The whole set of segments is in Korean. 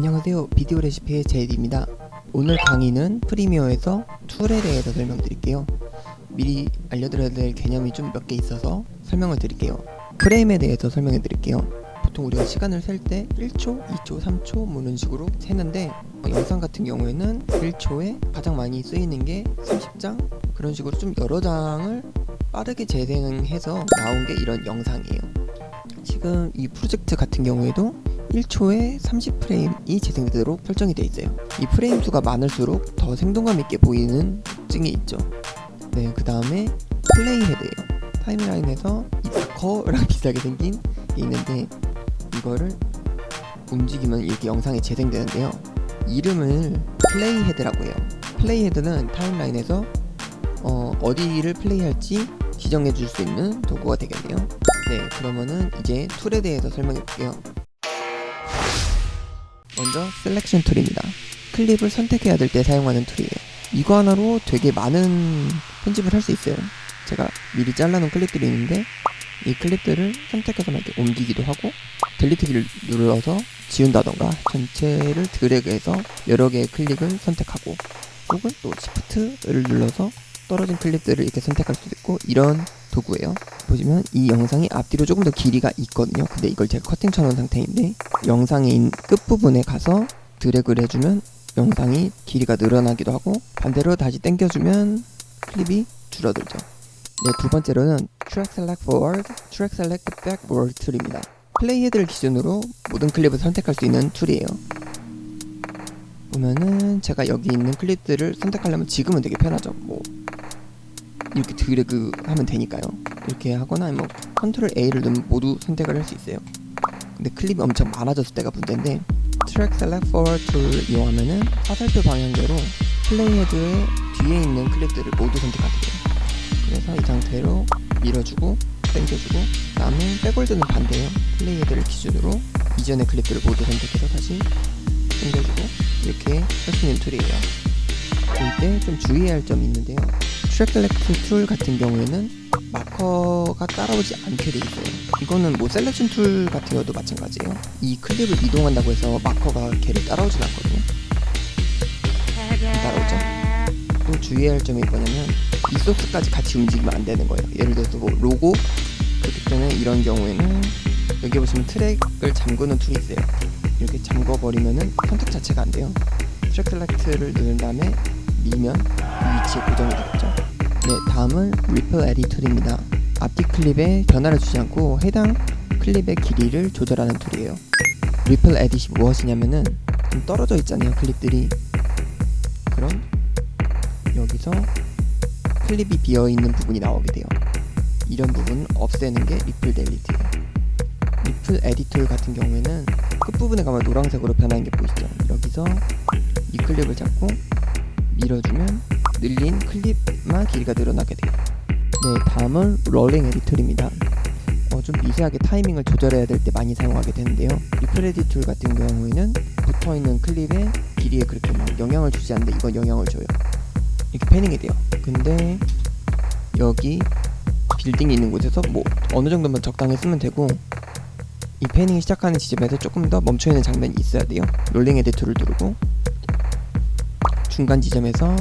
안녕하세요. 비디오 레시피의 제이입니다. 오늘 강의는 프리미어에서 툴에 대해서 설명드릴게요. 미리 알려드려야 될 개념이 좀 몇 개 있어서 설명을 드릴게요. 프레임에 대해서 설명해 드릴게요. 보통 우리가 시간을 셀 때 1초, 2초, 3초 뭐 이런 식으로 세는데 어, 영상 같은 경우에는 1초에 가장 많이 쓰이는 게 30장 그런 식으로 좀 여러 장을 빠르게 재생해서 나온 게 이런 영상이에요. 지금 이 프로젝트 같은 경우에도 1초에 30프레임이 재생되도록 설정이 되어 있어요. 이 프레임 수가 많을수록 더 생동감 있게 보이는 특징이 있죠. 네, 그 다음에 플레이 헤드예요. 타임라인에서 이 커랑 비슷하게 생긴 게 있는데 이거를 움직이면 이렇게 영상이 재생되는데요. 이름을 플레이 헤드라고 해요. 플레이 헤드는 타임라인에서 어, 어디를 플레이할지 지정해 줄 수 있는 도구가 되겠네요. 네, 그러면은 이제 툴에 대해서 설명해 볼게요. 먼저 셀렉션 툴입니다. 클립을 선택해야 될 때 사용하는 툴이에요. 이거 하나로 되게 많은 편집을 할 수 있어요. 제가 미리 잘라놓은 클립들이 있는데 이 클립들을 선택해서 막 이렇게 옮기기도 하고 델리트기를 눌러서 지운다던가 전체를 드래그해서 여러 개의 클립을 선택하고 혹은 또 시프트를 눌러서 떨어진 클립들을 이렇게 선택할 수도 있고 이런 도구예요. 보시면 이 영상이 앞뒤로 조금 더 길이가 있거든요. 근데 이걸 제가 커팅 쳐놓은 상태인데 영상의 끝부분에 가서 드래그를 해주면 영상이 길이가 늘어나기도 하고 반대로 다시 당겨주면 클립이 줄어들죠. 네, 두 번째로는 Track Select Forward, Track Select Backward 툴입니다. 플레이 헤드를 기준으로 모든 클립을 선택할 수 있는 툴이에요. 보면은 제가 여기 있는 클립들을 선택하려면 지금은 되게 편하죠. 뭐 이렇게 드래그 하면 되니까요. 이렇게 하거나 뭐 컨트롤 A를 누르면 모두 선택을 할 수 있어요. 근데 클립이 엄청 많아졌을 때가 문제인데 트랙 셀렉 포워드 툴을 이용하면은 화살표 방향대로 플레이 헤드의 뒤에 있는 클립들을 모두 선택하게 돼요. 그래서 이 상태로 밀어주고 당겨주고 그다음에 백월드는 반대예요. 플레이 헤드를 기준으로 이전의 클립들을 모두 선택해서 다시 당겨주고 이렇게 할 수 있는 툴이에요. 이때 좀 주의해야 할 점이 있는데요. 트랙 셀렉트 툴 같은 경우에는 마커가 따라오지 않게 돼 있어요. 이거는 뭐 셀렉션 툴 같은 경우도 마찬가지예요. 이 클립을 이동한다고 해서 마커가 걔를 따라오진 않거든요. 안 따라오죠. 또 주의해야 할 점이 뭐냐면 이 소스까지 같이 움직이면 안 되는 거예요. 예를 들어서 뭐 로고 그렇기 때문에 이런 경우에는 여기 보시면 트랙을 잠그는 툴이 있어요. 이렇게 잠궈 버리면은 선택 자체가 안 돼요. 트랙 셀렉트를 누른 다음에 밀면 그 위치에 고정이 되겠죠. 네, 다음은 리플 에디 툴입니다. 앞뒤 클립에 변화를 주지 않고 해당 클립의 길이를 조절하는 툴이에요. 리플 에딧이 무엇이냐면은 좀 떨어져 있잖아요, 클립들이. 그럼 여기서 클립이 비어 있는 부분이 나오게 돼요. 이런 부분 없애는 게 리플 델리트예요. 리플 에디 툴 같은 경우에는 끝부분에 가면 노란색으로 변하는 게 보이시죠? 여기서 이 클립을 잡고 밀어주면 늘린 클립만 길이가 늘어나게 돼요. 네, 다음은 롤링 에디툴입니다. 어, 좀 미세하게 타이밍을 조절해야 될 때 많이 사용하게 되는데요. 리플 에디툴 같은 경우에는 붙어 있는 클립의 길이에 그렇게 막 영향을 주지 않는데 이건 영향을 줘요. 이렇게 패닝이 돼요. 근데 여기 빌딩이 있는 곳에서 뭐 어느 정도만 적당히 쓰면 되고 이 패닝이 시작하는 지점에서 조금 더 멈춰 있는 장면이 있어야 돼요. 롤링 에디툴을 누르고 중간 지점에서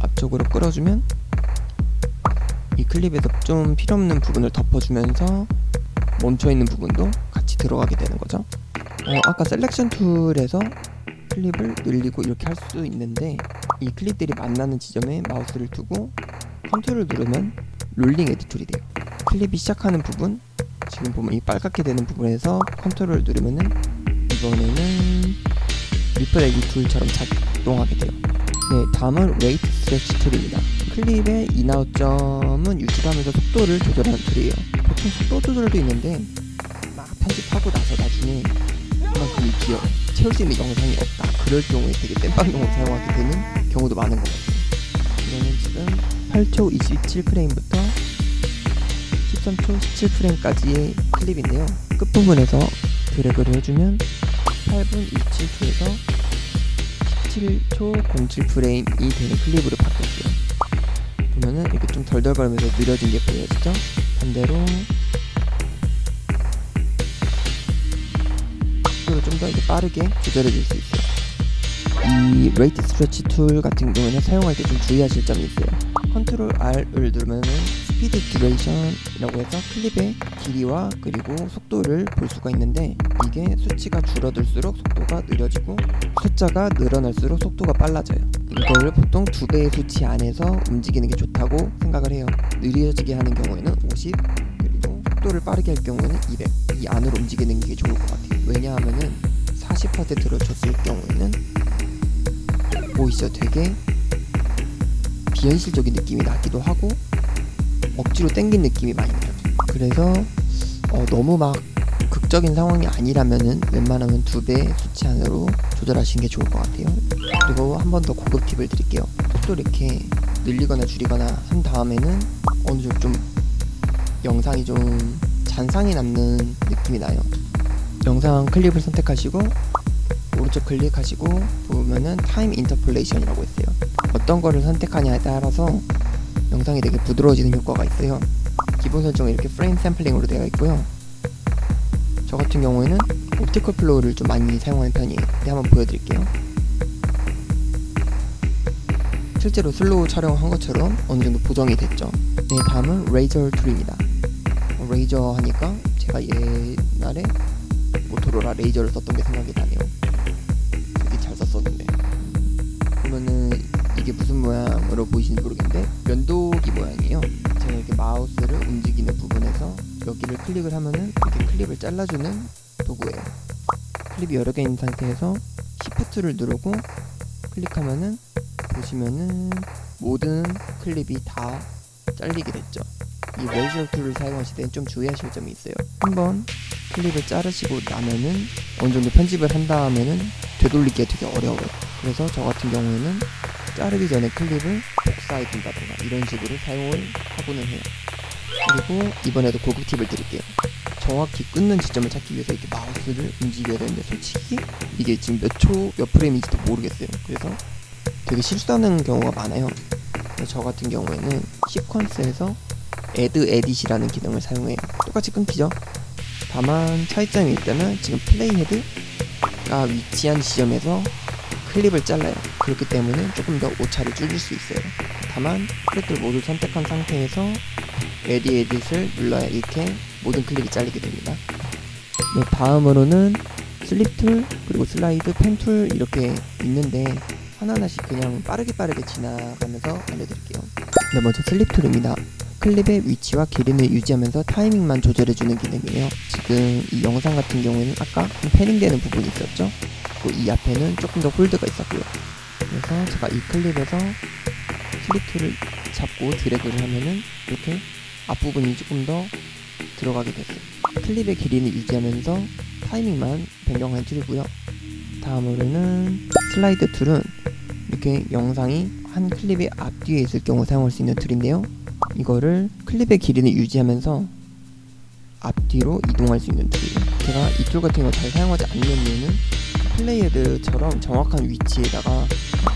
앞쪽으로 끌어주면 이 클립에서 좀 필요 없는 부분을 덮어주면서 멈춰 있는 부분도 같이 들어가게 되는 거죠. 어, 아까 셀렉션 툴에서 클립을 늘리고 이렇게 할 수 있는데 이 클립들이 만나는 지점에 마우스를 두고 컨트롤을 누르면 롤링 에디 툴이 돼요. 클립이 시작하는 부분 지금 보면 이 빨갛게 되는 부분에서 컨트롤을 누르면은 이번에는 리플 에디 툴처럼 작동하게 돼요. 네, 다음은 웨이트 스트레치 툴입니다. 클립의 인아웃점은 유지하면서 속도를 조절하는 툴이에요. 보통 속도 조절도 있는데 막 편집하고 나서 나중에 그만큼 기어 채울 수 있는 영상이 없다. 그럴 경우에 되게 땜빵용으로 사용하게 되는 경우도 많은 것 같아요. 이거는 지금 8초 27프레임부터 13초 17프레임까지의 클립인데요. 끝부분에서 드래그를 해주면 8분 27초에서 17초 07 프레임이 되는 클립으로 바뀌었어요. 보면은 이렇게 좀 덜덜거리면서 느려진 게 보여지죠? 반대로 속도를 좀 더 빠르게 조절해 줄 수 있어요. 이 레이트 스트레치 툴 같은 경우에는 사용할 때 좀 주의하실 점이 있어요. 컨트롤 R을 누르면은 스피드 듀레이션이라고 해서 클립의 길이와 그리고 속도를 볼 수가 있는데 이게 수치가 줄어들수록 속도가 느려지고 숫자가 늘어날수록 속도가 빨라져요. 이걸 보통 두 배의 수치 안에서 움직이는 게 좋다고 생각을 해요. 느려지게 하는 경우에는 50 그리고 속도를 빠르게 할 경우에는 200. 이 안으로 움직이는 게 좋을 것 같아요. 왜냐하면은 40%를 줬을 경우에는 보이시죠? 되게 비현실적인 느낌이 나기도 하고 억지로 땡긴 느낌이 많이 나요. 그래서 어, 너무 막 극적인 상황이 아니라면은 웬만하면 두 배 수치 안으로 조절하시는 게 좋을 것 같아요. 그리고 한 번 더 고급 팁을 드릴게요. 속도 이렇게 늘리거나 줄이거나 한 다음에는 어느 정도 좀 영상이 좀 잔상이 남는 느낌이 나요. 영상 클립을 선택하시고 오른쪽 클릭하시고 보면은 타임 인터폴레이션이라고 있어요. 어떤 거를 선택하냐에 따라서 영상이 되게 부드러워지는 효과가 있어요. 기본 설정은 이렇게 프레임 샘플링으로 되어 있고요. 저 같은 경우에는 옵티컬 플로우를 좀 많이 사용하는 편이에요. 네, 한번 보여드릴게요. 실제로 슬로우 촬영한 것처럼 어느 정도 보정이 됐죠. 네, 다음은 레이저 툴입니다. 어, 레이저 하니까 제가 옛날에 모토로라 레이저를 썼던 게 생각이 나네요. 되게 잘 썼었는데. 보면은 이게 무슨 모양으로 보이시는지 모르겠는데 면도기 모양이에요. 제가 이렇게 마우스를 움직이는 부분에서 여기를 클릭을 하면은 이렇게 클립을 잘라주는 도구예요. 클립이 여러 개 있는 상태에서 Shift를 누르고 클릭하면은 보시면은 모든 클립이 다 잘리게 됐죠. 이 레이저 툴을 사용하실 때는 좀 주의하실 점이 있어요. 한번 클립을 자르시고 나면은 어느 정도 편집을 한 다음에는 되돌리기가 되게 어려워요. 그래서 저 같은 경우에는 자르기 전에 클립을 복사해둔다던가 이런 식으로 사용을 하고는 해요. 그리고 이번에도 고급 팁을 드릴게요. 정확히 끊는 지점을 찾기 위해서 이렇게 마우스를 움직여야 되는데 솔직히 이게 지금 몇 초, 몇 프레임인지도 모르겠어요. 그래서 되게 실수하는 경우가 많아요. 저 같은 경우에는 시퀀스에서 add edit이라는 기능을 사용해요. 똑같이 끊기죠. 다만 차이점이 있다면 지금 플레이 헤드가 위치한 지점에서 클립을 잘라요. 그렇기 때문에 조금 더 오차를 줄일 수 있어요. 다만 클립들 모두 선택한 상태에서 레디 에딧을 눌러야 이렇게 모든 클립이 잘리게 됩니다. 네, 다음으로는 슬립 툴 그리고 슬라이드 펜 툴 이렇게 있는데 하나하나씩 그냥 빠르게 빠르게 지나가면서 알려드릴게요. 네, 먼저 슬립 툴입니다. 클립의 위치와 길이를 유지하면서 타이밍만 조절해주는 기능이에요. 지금 이 영상 같은 경우에는 아까 패닝되는 부분이 있었죠? 이 앞에는 조금 더 홀드가 있었고요. 그래서 제가 이 클립에서 슬립 툴을 잡고 드래그를 하면은 이렇게 앞부분이 조금 더 들어가게 됐어요. 클립의 길이는 유지하면서 타이밍만 변경한 툴이고요. 다음으로는 슬라이드 툴은 이렇게 영상이 한 클립의 앞뒤에 있을 경우 사용할 수 있는 툴인데요. 이거를 클립의 길이는 유지하면서 앞뒤로 이동할 수 있는 툴이에요. 제가 이 툴 같은 거 잘 사용하지 않는 이유는 플레이헤드처럼 정확한 위치에다가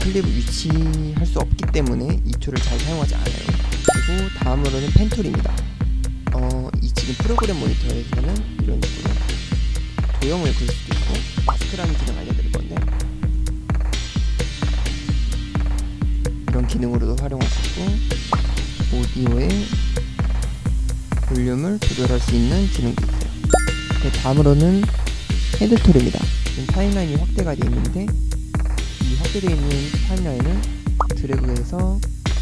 클립을 위치할 수 없기 때문에 이 툴을 잘 사용하지 않아요. 그리고 다음으로는 펜 툴입니다. 어, 이 지금 프로그램 모니터에서는 이런 식으로 도형을 그릴 수도 있고 마스크라는 기능 알려드릴 건데 이런 기능으로도 활용할 수 있고 오디오의 볼륨을 조절할 수 있는 기능도 있어요. 네, 다음으로는 헤드 툴입니다. 지금 타임라인이 확대가 되어 있는데 이 확대되어 있는 타임라인을 드래그해서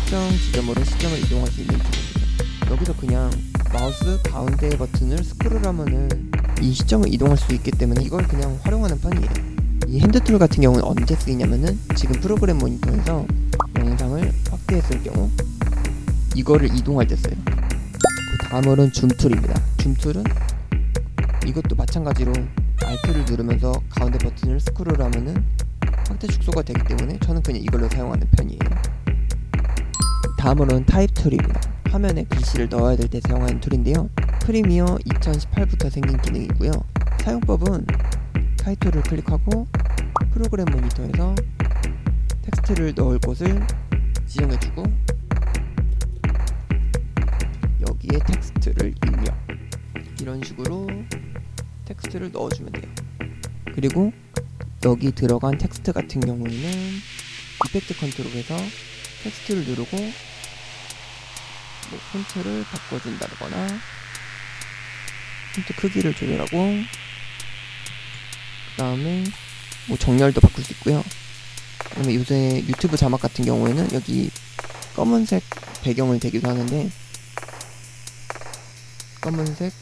특정 지점으로 시점을 이동할 수 있는 기능입니다. 여기서 그냥 마우스 가운데 버튼을 스크롤 하면은 이 시점을 이동할 수 있기 때문에 이걸 그냥 활용하는 편이에요. 이 핸드 툴 같은 경우는 언제 쓰이냐면은 지금 프로그램 모니터에서 영상을 확대했을 경우 이거를 이동할 때 써요. 그 다음으로는 줌 툴입니다. 줌 툴은 이것도 마찬가지로 Alt를 누르면서 가운데 버튼을 스크롤 하면은 확대 축소가 되기 때문에 저는 그냥 이걸로 사용하는 편이에요. 다음으로는 타입 툴입니다. 화면에 글씨를 넣어야 될 때 사용하는 툴인데요. 프리미어 2018부터 생긴 기능이고요. 사용법은 타이틀을 클릭하고 프로그램 모니터에서 텍스트를 넣을 곳을 지정해주고 여기에 텍스트를 입력 이런 식으로 텍스트를 넣어주면 돼요. 그리고 여기 들어간 텍스트 같은 경우에는 이펙트 컨트롤에서 텍스트를 누르고 뭐 폰트를 바꿔준다거나 폰트 크기를 조절하고 그 다음에 뭐 정렬도 바꿀 수 있고요. 그다음에 요새 유튜브 자막 같은 경우에는 여기 검은색 배경을 대기도 하는데 검은색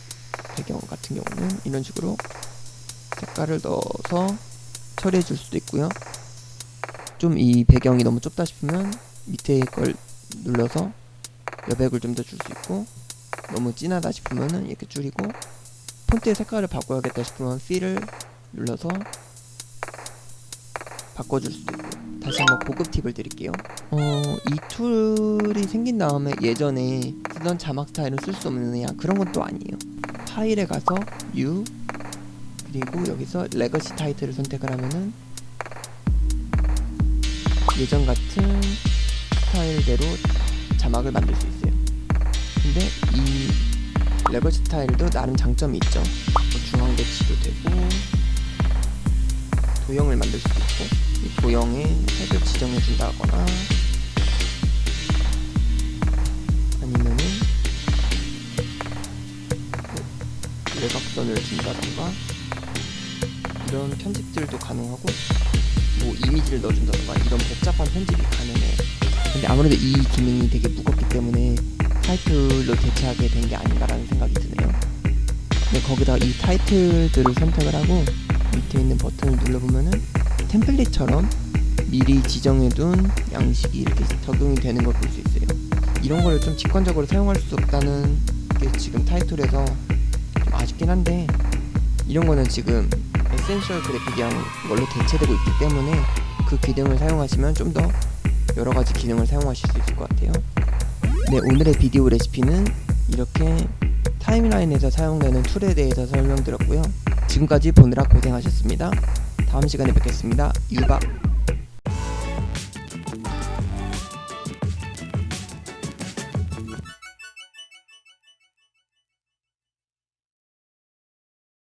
배경 같은 경우는 이런 식으로 색깔을 넣어서 처리해 줄 수도 있고요. 좀 이 배경이 너무 좁다 싶으면 밑에 걸 눌러서 여백을 좀 더 줄 수 있고 너무 진하다 싶으면은 이렇게 줄이고 폰트의 색깔을 바꿔야겠다 싶으면 C를 눌러서 바꿔줄 수도 있고. 다시 한번 고급 팁을 드릴게요. 어, 이 툴이 생긴 다음에 예전에 쓰던 자막 스타일을 쓸수 없느냐 그런 건 또 아니에요. 파일에 가서 U 그리고 여기서 레거시 타이틀을 선택을 하면은 예전 같은 스타일대로 자막을 만들 수 있어요 근데 이 레거시 스타일도 나름 장점이 있죠. 뭐 중앙 배치도 되고 도형을 만들 수도 있고 이 도형에 색을 지정해 준다거나 아니면은 뭐 외곽선을 준다던가 이런 편집들도 가능하고 뭐 이미지를 넣어준다던가 이런 복잡한 편집이 가능해요 근데 아무래도 이 기능이 되게 무겁기 때문에 타이틀로 대체하게 된 게 아닌가라는 생각이 드네요 근데 거기다 이 타이틀들을 선택을 하고 밑에 있는 버튼을 눌러보면은 템플릿처럼 미리 지정해둔 양식이 이렇게 적용이 되는 걸 볼 수 있어요. 이런 거를 좀 직관적으로 사용할 수 없다는 게 지금 타이틀에서 좀 아쉽긴 한데 이런 거는 지금 에센셜 그래픽이랑 이걸로 대체되고 있기 때문에 그 기능을 사용하시면 좀 더 여러 가지 기능을 사용하실 수 있을 것 같아요. 네, 오늘의 비디오 레시피는 이렇게 타임라인에서 사용되는 툴에 대해서 설명드렸고요. 지금까지 보느라 고생하셨습니다. 다음 시간에 뵙겠습니다. 유박.